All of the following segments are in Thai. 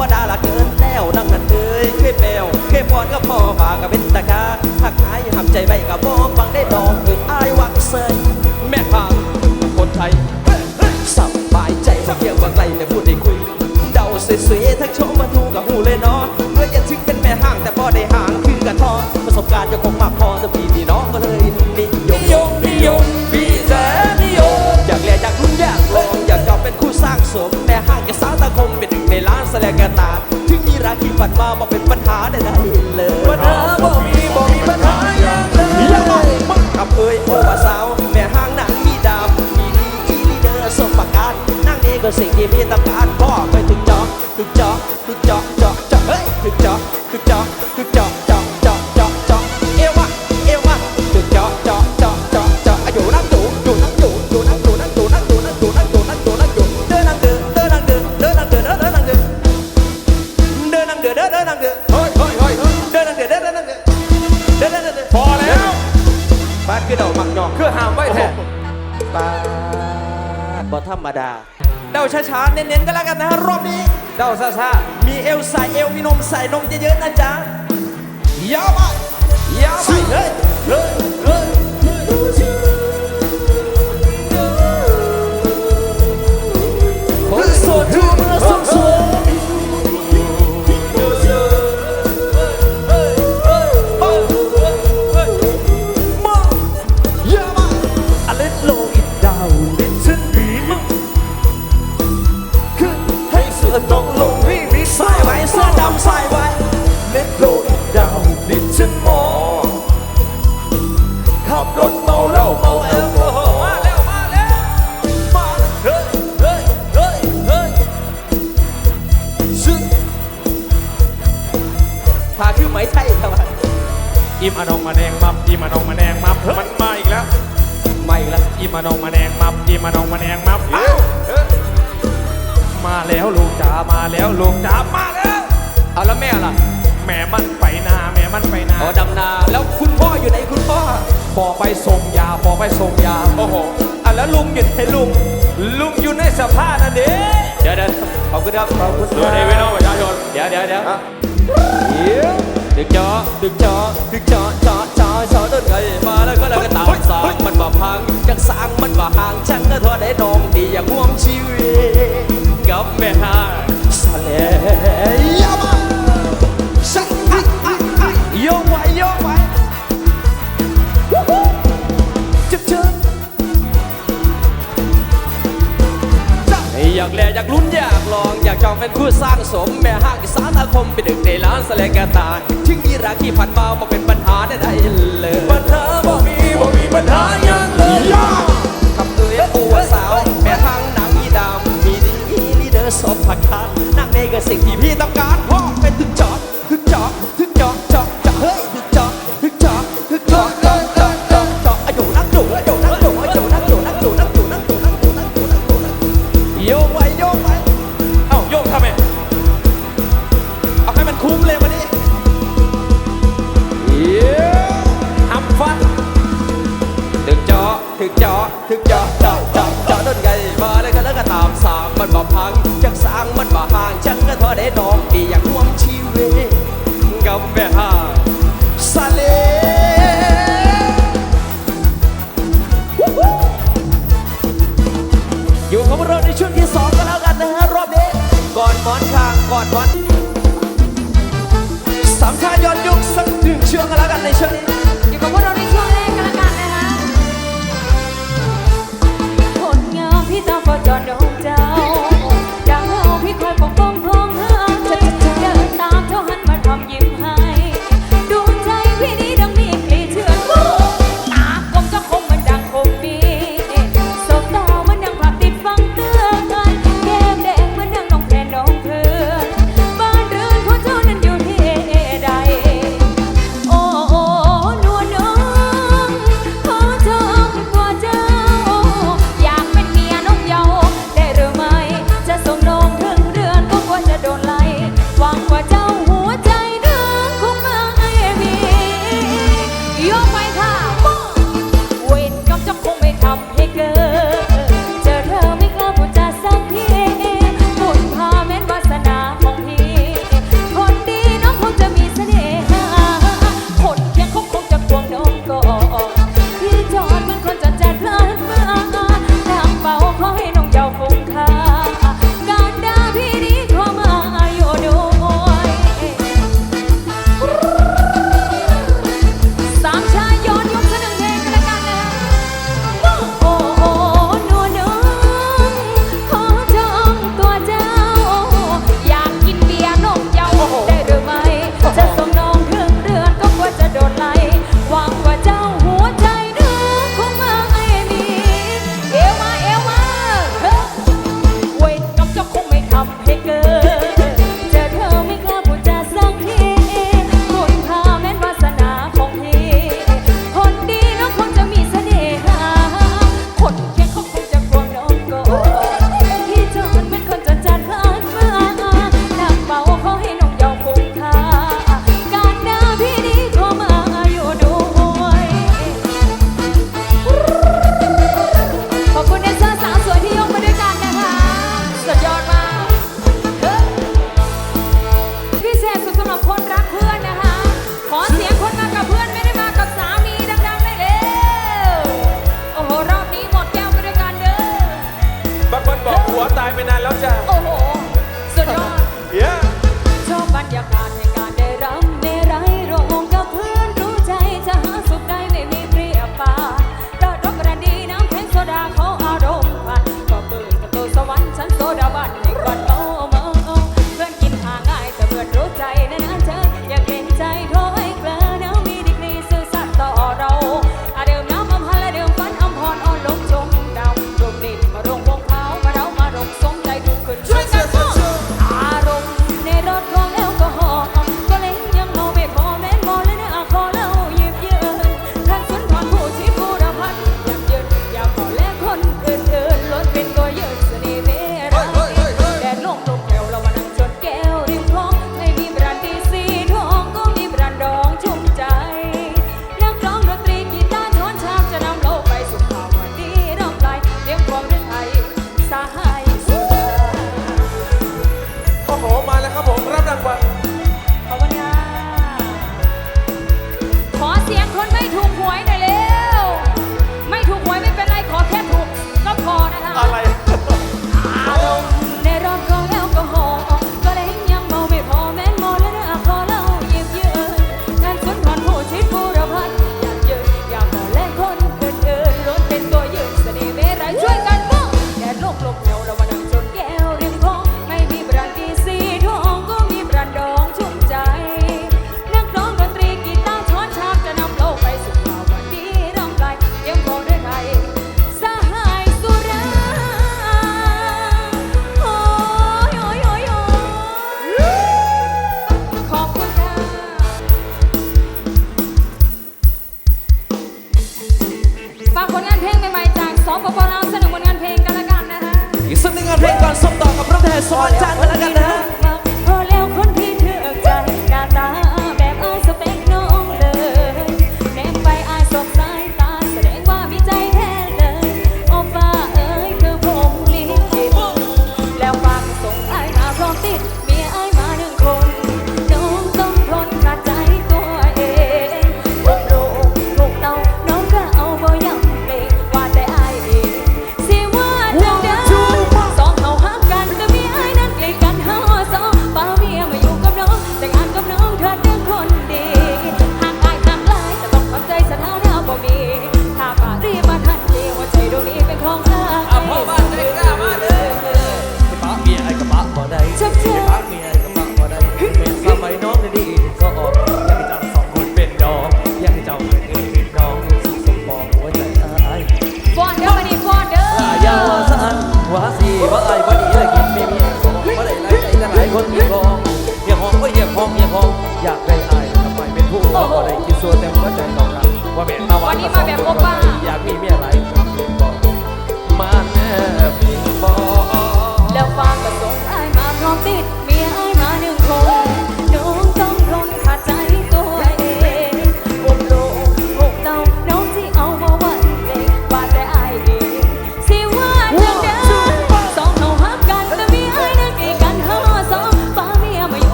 ตามมาธรรมดาละเกินแล้วนั่งนั่นเอ้ยเคยแปลวเคยพรก็พ่อมาก็เป็นตะกาหักหายหับใจไว้กับบ่ฟังได้ดอกเอ้ยอายวักเซยแม่หางคนไทยสบายใจมาเที่ยวว่าไกลแต่พูดได้คุย เดาสวยๆทั้งโชว์มาทูกับหูเลยเนาะเมื่อจะถึงเป็นแม่ห้างแต่พอได้ห่างคือกระทอประสบการณ์ยังคงมากพอแต่พี่นี่น้องก็เลยนิยมนิยมนิยมพี่แสนนิยมอยากเรียนอยากรุ่นอยากลองอยากจอบเป็นคู่สร้างสมแม่ห้างแกสาวตาคมเป็น หนึ่งในล้านแลกตา ถึงมีราคีฝันมาบอกเป็นปัญหาใดๆเลยปัญหาบ่มีบ่มีปัญหาอย่างเลยยังไงมากับเอ้ยโอวาสาว แม่ห้างนางมีดาวมีดีอีลีเดอร์สมประการนั่งนี่ก็สิ่งที่พี่ต้องการ รรมดา เดาช้าๆ เน้นๆก็แล้วกันนะฮะรอบนี้ เดาซาซามีเอวใส่เอวมีนมใส่นมเยอะๆนะจ๊ะยาวไปยาวไปเฮ้ยเฮ้ยเฮ้ยคนโสดดูเมื่อสมสวย ต้องลงพี่มีสายไว้เสื้อดำสายไว้ Let go it down นิฉันมอง ขอบคุณครับขอบคุณสวัสดีพี่น้องประชาชนเดี๋ยวเดี๋ยวเดี๋ยวดึกจอดึกจอดึกจอจอจอจอเดินไงมาแล้วก็แล้วก็ตามสางมันบ่พังจังสางมันบ่ห่างจังก็ทอได้น้องดีอย่างห่วงชีวิตกับแม่ห้างสะเลย อยากแลอยากลุ้นอยากลอง อยากจองเป็นผู้สร้างสม แม่ห้างสารอาคมเป็นหนึ่งในล้านแสลงกาตาทิ้งมีราคีผ่านมามาเป็นปัญหาได้ได้เลย บ่ห่างจังก็ทอได้น้องดีอย่างห่วงชีวิตกับแม่ห่างสะเลอยู่กับเราในช่วงที่สองก็แล้วกันนะฮะรอบนี้ก่อนหมอนข้างก่อนหมอนสามชาย้อนยุคสักหนึ่งช่วงกันแล้วกันในช่วงนี้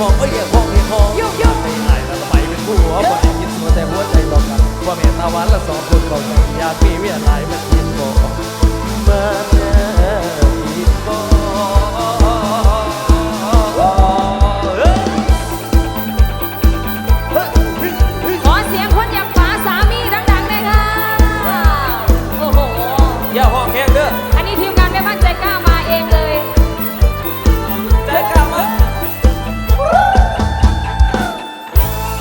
หองเอ้ยอย่าหองย่าองยกยกไม่อายแล้วไปเป็นผู้เอาไปกินมัวแต่หัวใจตอกกันว่าเมตตาหวานละสองคนเขาใจอยากมีเวียนลายมัน